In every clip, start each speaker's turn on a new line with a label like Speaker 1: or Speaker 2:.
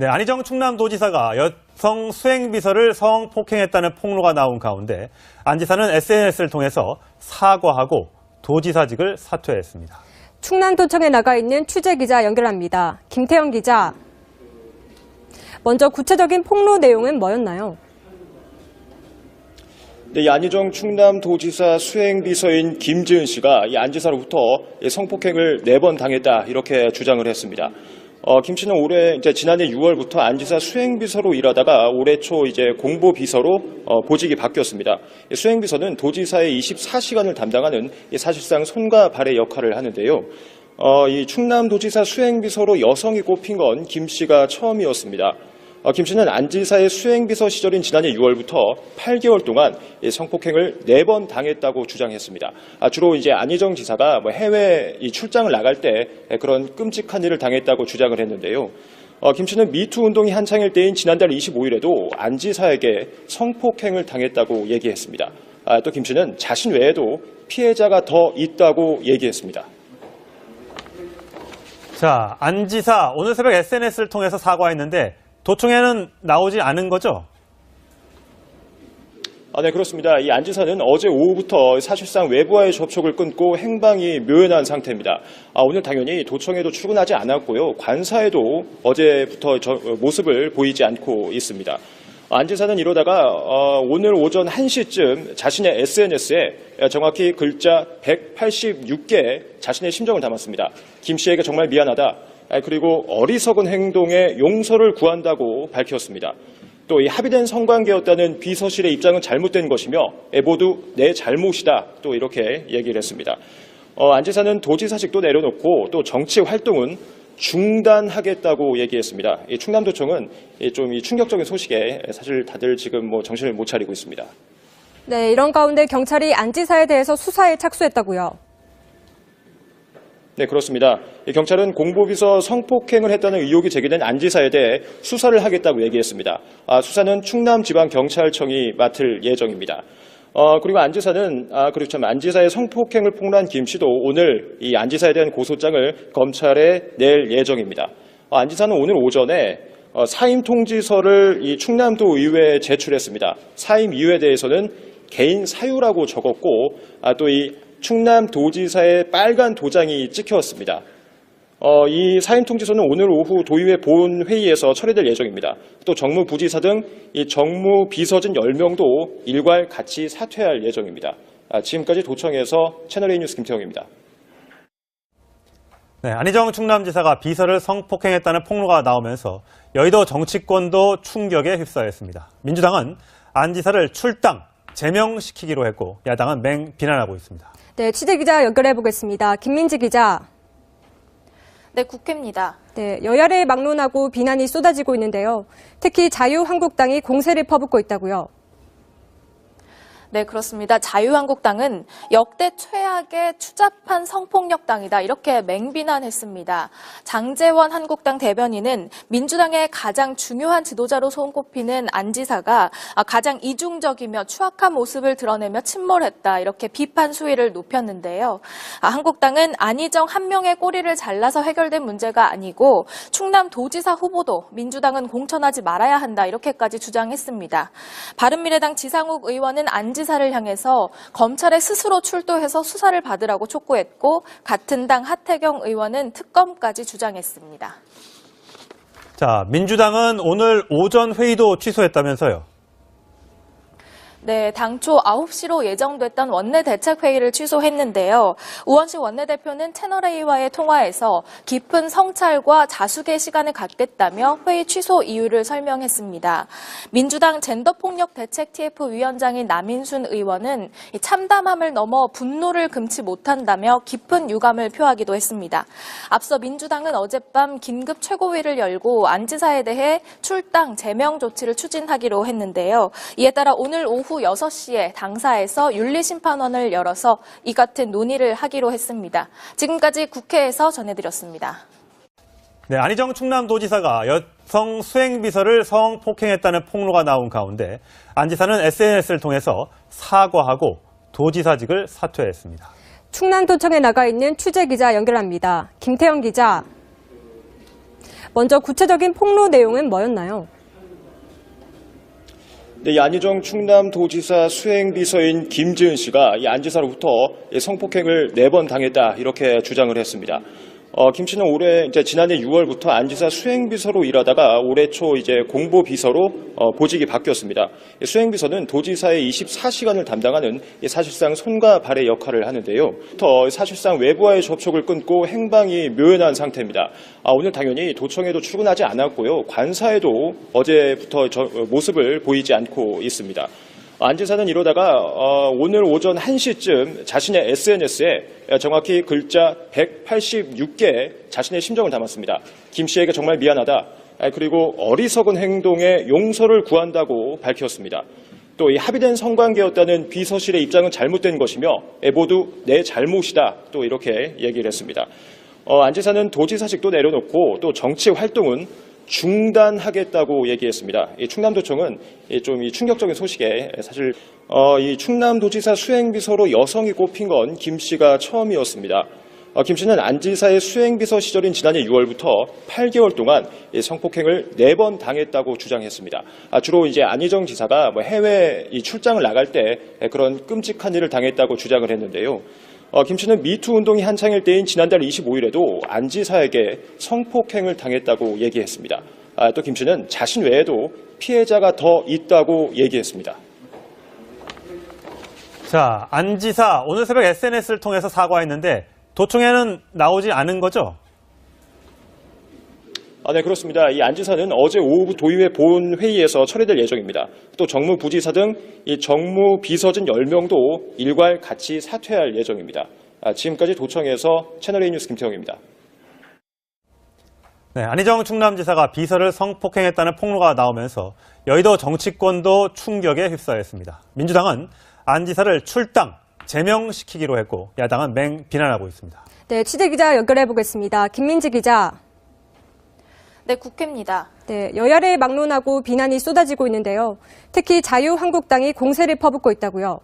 Speaker 1: 네, 안희정 충남도지사가 여성 수행비서를 성폭행했다는 폭로가 나온 가운데 안 지사는 SNS를 통해서 사과하고 도지사직을 사퇴했습니다.
Speaker 2: 충남도청에 나가 있는 취재 기자 연결합니다. 김태영 기자. 먼저 구체적인 폭로 내용은 뭐였나요?
Speaker 3: 네, 이 안희정 충남도지사 수행비서인 김지은 씨가 이 안지사로부터 이 성폭행을 네 번 당했다 이렇게 주장을 했습니다. 어, 김 씨는 올해 이제 지난해 6월부터 안지사 수행비서로 일하다가 올해 초 이제 공보비서로 어, 보직이 바뀌었습니다. 이 수행비서는 도지사의 24시간을 담당하는 이 사실상 손과 발의 역할을 하는데요. 어, 이 충남도지사 수행비서로 여성이 꼽힌 건 김 씨가 처음이었습니다. 어, 김 씨는 안 지사의 수행비서 시절인 지난해 6월부터 8개월 동안 이 성폭행을 4번 당했다고 주장했습니다. 아, 주로 이제 안희정 지사가 뭐 해외 이 출장을 나갈 때 그런 끔찍한 일을 당했다고 주장을 했는데요. 어, 김 씨는 미투 운동이 한창일 때인 지난달 25일에도 안 지사에게 성폭행을 당했다고 얘기했습니다. 아, 또 김 씨는 자신 외에도 피해자가 더 있다고 얘기했습니다.
Speaker 1: 자, 안 지사 오늘 새벽 SNS를 통해서 사과했는데 도청에는 나오지 않은 거죠?
Speaker 3: 아, 네, 그렇습니다. 이 안지사는 어제 오후부터 사실상 외부와의 접촉을 끊고 행방이 묘연한 상태입니다. 아, 오늘 당연히 도청에도 출근하지 않았고요. 관사에도 어제부터 저- 어, 모습을 보이지 않고 있습니다. 안지사는 이러다가 어, 오늘 오전 1시쯤 자신의 SNS에 정확히 글자 186개 자신의 심정을 담았습니다. 김 씨에게 정말 미안하다. 아, 그리고 어리석은 행동에 용서를 구한다고 밝혔습니다. 또 이 합의된 성관계였다는 비서실의 입장은 잘못된 것이며 에, 모두 내 잘못이다. 또 이렇게 얘기를 했습니다. 어, 안 지사는 도지사직도 내려놓고 또 정치 활동은 중단하겠다고 얘기했습니다. 이 충남도청은 이좀이 충격적인 소식에 사실 다들 지금 뭐 정신을 못 차리고 있습니다.
Speaker 2: 네, 이런 가운데 경찰이 안 지사에 대해서 수사에 착수했다고요.
Speaker 3: 네, 그렇습니다. 이 경찰은 공보비서 성폭행을 했다는 의혹이 제기된 안 지사에 대해 수사를 하겠다고 얘기했습니다. 아, 수사는 충남지방경찰청이 맡을 예정입니다. 어, 그리고 안 지사는, 아, 그리고 참, 안 지사의 성폭행을 폭로한 김 씨도 오늘 이 안 지사에 대한 고소장을 검찰에 낼 예정입니다. 어, 안지사는 오늘 오전에 어, 사임 통지서를 이 충남도 의회에 제출했습니다. 사임 이유에 대해서는 개인 사유라고 적었고, 아, 또이 충남 도지사의 빨간 도장이 찍혔습니다. 어, 이 사임 통지서는 오늘 오후 도의회 본회의에서 처리될 예정입니다. 또 정무부지사 등 이 정무비서진 10명도 일괄 같이 사퇴할 예정입니다. 아, 지금까지 도청에서 채널A 뉴스 김태형입니다.
Speaker 1: 네, 안희정 충남지사가 비서를 성폭행했다는 폭로가 나오면서 여의도 정치권도 충격에 휩싸였습니다. 민주당은 안 지사를 출당, 제명시키기로 했고 야당은 맹 비난하고 있습니다.
Speaker 2: 네, 취재 기자 연결해 보겠습니다. 김민지 기자.
Speaker 4: 네, 국회입니다.
Speaker 2: 네, 여야를 막론하고 비난이 쏟아지고 있는데요. 특히 자유한국당이 공세를 퍼붓고 있다고요.
Speaker 4: 네, 그렇습니다. 자유한국당은 역대 최악의 추잡한 성폭력당이다. 이렇게 맹비난했습니다. 장재원 한국당 대변인은 민주당의 가장 중요한 지도자로 손꼽히는 안 지사가 가장 이중적이며 추악한 모습을 드러내며 침몰했다. 이렇게 비판 수위를 높였는데요. 아, 한국당은 안희정 한 명의 꼬리를 잘라서 해결된 문제가 아니고 충남 도지사 후보도 민주당은 공천하지 말아야 한다. 이렇게까지 주장했습니다. 바른미래당 지상욱 의원은 안 지사를 향해서 검찰에 스스로 출두해서 수사를 받으라고 촉구했고 같은 당 하태경 의원은 특검까지 주장했습니다.
Speaker 1: 자, 민주당은 오늘 오전 회의도 취소했다면서요.
Speaker 4: 네, 당초 9시로 예정됐던 원내 대책회의를 취소했는데요. 우원식 원내대표는 채널A와의 통화에서 깊은 성찰과 자숙의 시간을 갖겠다며 회의 취소 이유를 설명했습니다. 민주당 젠더폭력 대책TF 위원장인 남인순 의원은 이 참담함을 넘어 분노를 금치 못한다며 깊은 유감을 표하기도 했습니다. 앞서 민주당은 어젯밤 긴급 최고위를 열고 안 지사에 대해 출당 제명 조치를 추진하기로 했는데요. 이에 따라 오늘 오후 6시에 당사에서 윤리심판원을 열어서 이 같은 논의를 하기로 했습니다. 지금까지 국회에서 전해드렸습니다.
Speaker 1: 네, 안희정 충남도지사가 여성 수행비서를 성폭행했다는 폭로가 나온 가운데 안 지사는 SNS를 통해서 사과하고 도지사직을 사퇴했습니다.
Speaker 2: 충남도청에 나가 있는 취재 기자 연결합니다. 김태영 기자. 먼저 구체적인 폭로 내용은 뭐였나요?
Speaker 3: 네, 이 안희정 충남도지사 수행비서인 김지은 씨가 이 안지사로부터 이 성폭행을 네 번 당했다 이렇게 주장을 했습니다. 어, 김 씨는 올해 이제 지난해 6월부터 안지사 수행비서로 일하다가 올해 초 이제 공보비서로 어, 보직이 바뀌었습니다. 이 수행비서는 도지사의 24시간을 담당하는 이 사실상 손과 발의 역할을 하는데요. 더 사실상 외부와의 접촉을 끊고 행방이 묘연한 상태입니다. 아, 오늘 당연히 도청에도 출근하지 않았고요. 관사에도 어제부터 저- 어, 모습을 보이지 않고 있습니다. 안 지사는 이러다가 어, 오늘 오전 1시쯤 자신의 SNS에 정확히 글자 186개 자신의 심정을 담았습니다. 김 씨에게 정말 미안하다. 아, 그리고 어리석은 행동에 용서를 구한다고 밝혔습니다. 또 이 합의된 성관계였다는 비서실의 입장은 잘못된 것이며 에, 모두 내 잘못이다. 또 이렇게 얘기를 했습니다. 어, 안 지사는 도지사직도 내려놓고 또 정치 활동은 중단하겠다고 얘기했습니다. 이 충남도청은 이 좀이 충격적인 소식에 사실 어, 이 충남도지사 수행비서로 여성이 꼽힌 건 김 씨가 처음이었습니다. 어, 김 씨는 안 지사의 수행비서 시절인 지난해 6월부터 8개월 동안 이 성폭행을 4번 당했다고 주장했습니다. 아, 주로 이제 안희정 지사가 뭐 해외 이 출장을 나갈 때 그런 끔찍한 일을 당했다고 주장을 했는데요. 어, 김 씨는 미투 운동이 한창일 때인 지난달 25일에도 안 지사에게 성폭행을 당했다고 얘기했습니다. 아, 또 김 씨는 자신 외에도 피해자가 더 있다고 얘기했습니다.
Speaker 1: 자, 안 지사 오늘 새벽 SNS를 통해서 사과했는데 도청에는 나오지 않은 거죠?
Speaker 3: 아, 네, 그렇습니다. 이 안지사는 어제 오후 도의회 본 회의에서 처리될 예정입니다. 또 정무부지사 등 이 정무비서진 10명도 일괄 같이 사퇴할 예정입니다. 아, 지금까지 도청에서 채널A 뉴스 김태형입니다.
Speaker 1: 네, 안희정 충남지사가 비서를 성폭행했다는 폭로가 나오면서 여의도 정치권도 충격에 휩싸였습니다. 민주당은 안 지사를 출당, 제명시키기로 했고 야당은 맹 비난하고 있습니다.
Speaker 2: 네, 취재 기자 연결해 보겠습니다. 김민지 기자.
Speaker 4: 네, 국회입니다.
Speaker 2: 네, 여야를 막론하고 비난이 쏟아지고 있는데요. 특히 자유한국당이 공세를 퍼붓고 있다고요.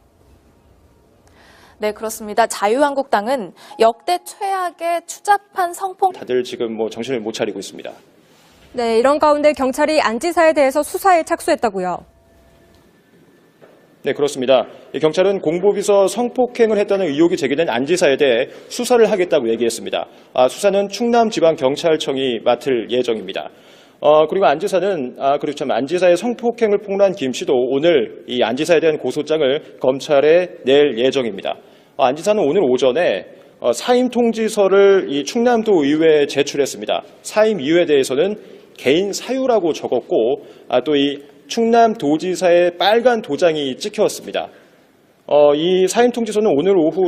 Speaker 4: 네, 그렇습니다. 자유한국당은 역대 최악의 추잡한 성폭
Speaker 3: 다들 지금 뭐 정신을 못 차리고 있습니다.
Speaker 2: 네, 이런 가운데 경찰이 안지사에 대해서 수사에 착수했다고요.
Speaker 3: 네, 그렇습니다. 이 경찰은 공보비서 성폭행을 했다는 의혹이 제기된 안 지사에 대해 수사를 하겠다고 얘기했습니다. 아, 수사는 충남지방경찰청이 맡을 예정입니다. 어, 그리고 안 지사는, 아, 그리고 참, 안 지사의 성폭행을 폭로한 김 씨도 오늘 이 안 지사에 대한 고소장을 검찰에 낼 예정입니다. 어, 안지사는 오늘 오전에 어, 사임 통지서를 이 충남도 의회에 제출했습니다. 사임 이유에 대해서는 개인 사유라고 적었고, 아, 또이 충남 도지사의 빨간 도장이 찍혔습니다. 어, 이 사임 통지서는 오늘 오후